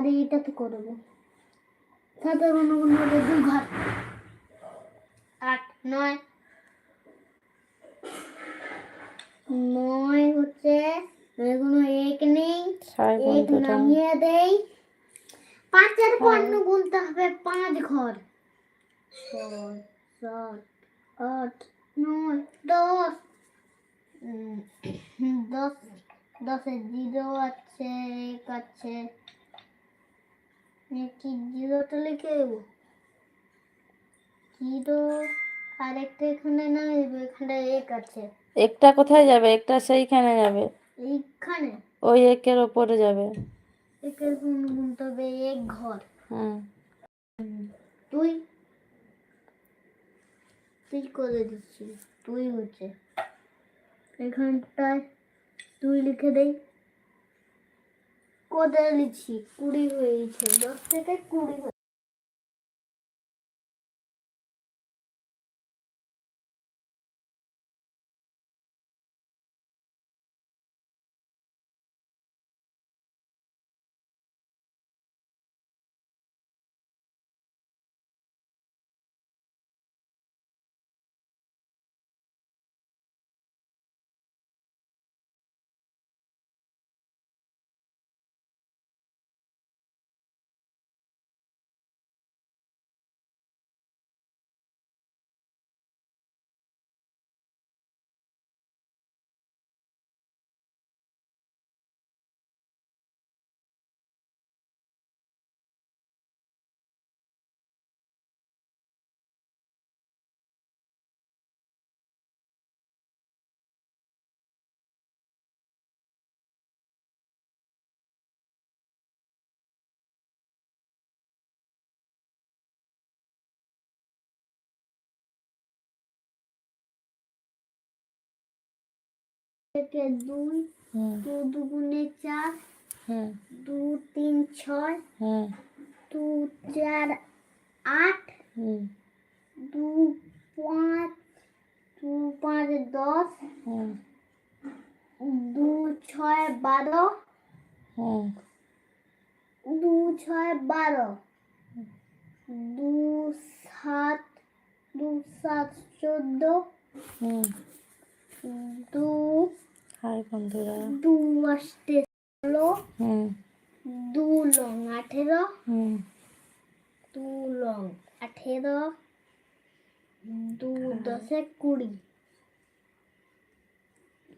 আর এটা তো করব সাথে কোনো কোনো দু ঘর। আট নয়। নয় হচ্ছে কোনো এক নেই এক নামিয়ে দেই। পাঁচের পণ্য গুনতে হবে পাঁচ ঘর। ছয় সাত আট নয় দশ। উম, দশ দশে জিরো আছে এক আছে কি জিরোটা লিখে দেবো জিরো আর একটা এখানে না এখানে এক আছে। একটা কোথায় যাবে? একটা সেইখানে যাবে। এইখানে? ওই একের ওপরে যাবে। একের গুণ গুনতে হবে এক ঘর। হুম। তুই? তুই করে দিচ্ছি তুই হচ্ছে। এখানটায় তুই লিখে দেই। কত লিখছি কুড়ি হয়েছে দশ থেকে কুড়ি থেকে দুই দু দুগুণে চার দু তিন ছয় দু চার আট দু পাঁচ দু পাঁচ দশ দু ছয় বারো দু ছয় বারো দু সাত দু সাত চোদ্দ দু হাই বন্ধুরা। দু আসতে ষোলো হুম। দু লং আঠেরো হুম। দু লং আঠেরো দু দশে কুড়ি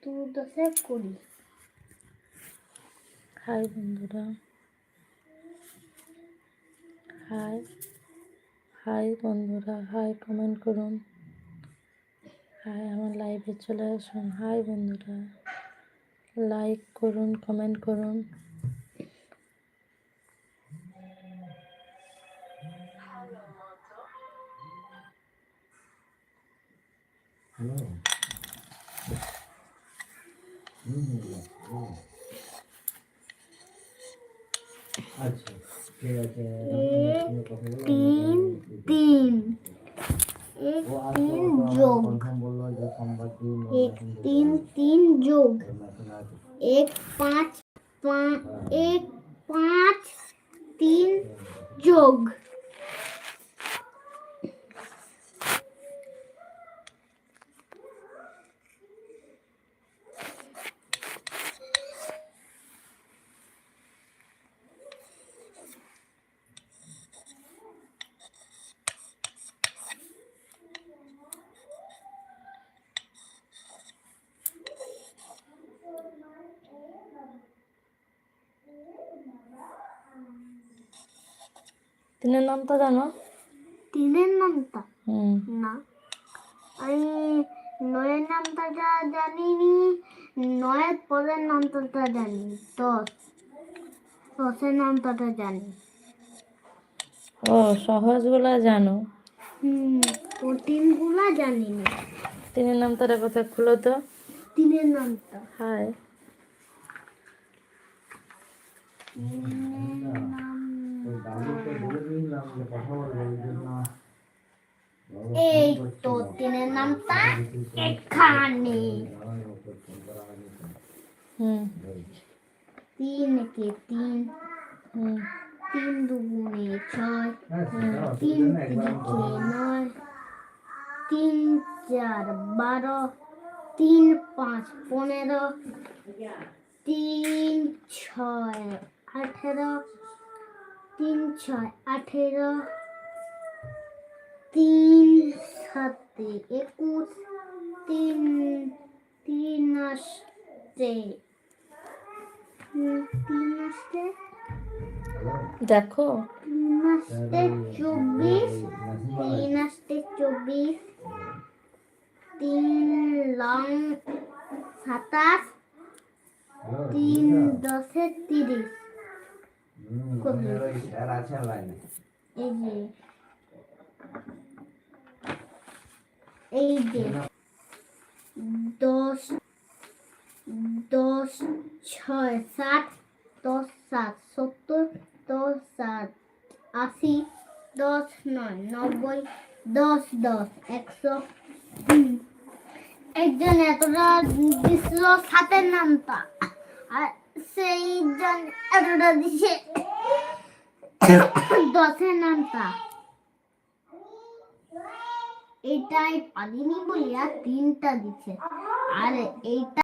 দু দশে কুড়ি। হাই বন্ধুরা। হাই হাই বন্ধুরা হাই কমেন্ট করুন। হাই আমার লাইভে চলে আসুন। হাই বন্ধুরা। লাইক করুন কমেন্ট করুন এক তিন তিন এক তিন যোগ এক তিন তিন যোগ এক পাঁচ পাঁচ এক পাঁচ তিন যোগ তিনের নামটা জানো? তিনের নামটা? না। আমি নয়ের নামটা যা জানিনি নয়ের পরের নামটা জানি দশ। দশের নামটা জানি। ও সহজগুলা জানো? হুম কঠিনগুলা জানি না তিনের নামটা কোথায় খুলো তো? তিনের নামটা। হাই এই তো তিনের নামটা এখানে হুম তিন কে তিন হুম তিন দুগুণে ছয় তিন তিরিকে নয় তিন চার বারো তিন পাঁচ পনেরো তিন ছয় আঠেরো তিন ছয় আঠেরো তিন সাতে একুশ তিন তিন আসতে। তিন আসতে? দেখো। তিন আসতে চব্বিশ তিন আসতে চব্বিশ তিন লং সাতাশ তিন দশে তিরিশ। এই যে দশ দশ ছয় ষাট দশ সাত সত্তর দশ সাত আশি দশ নয় নব্বই দশ দশ একশো একজন এতটা দিছিল সাতের নামটা আর সেই জন এতটা দিছে দশের নামটা। এটাই পারিনি বলিয়া তিনটা দিচ্ছে আর এইটা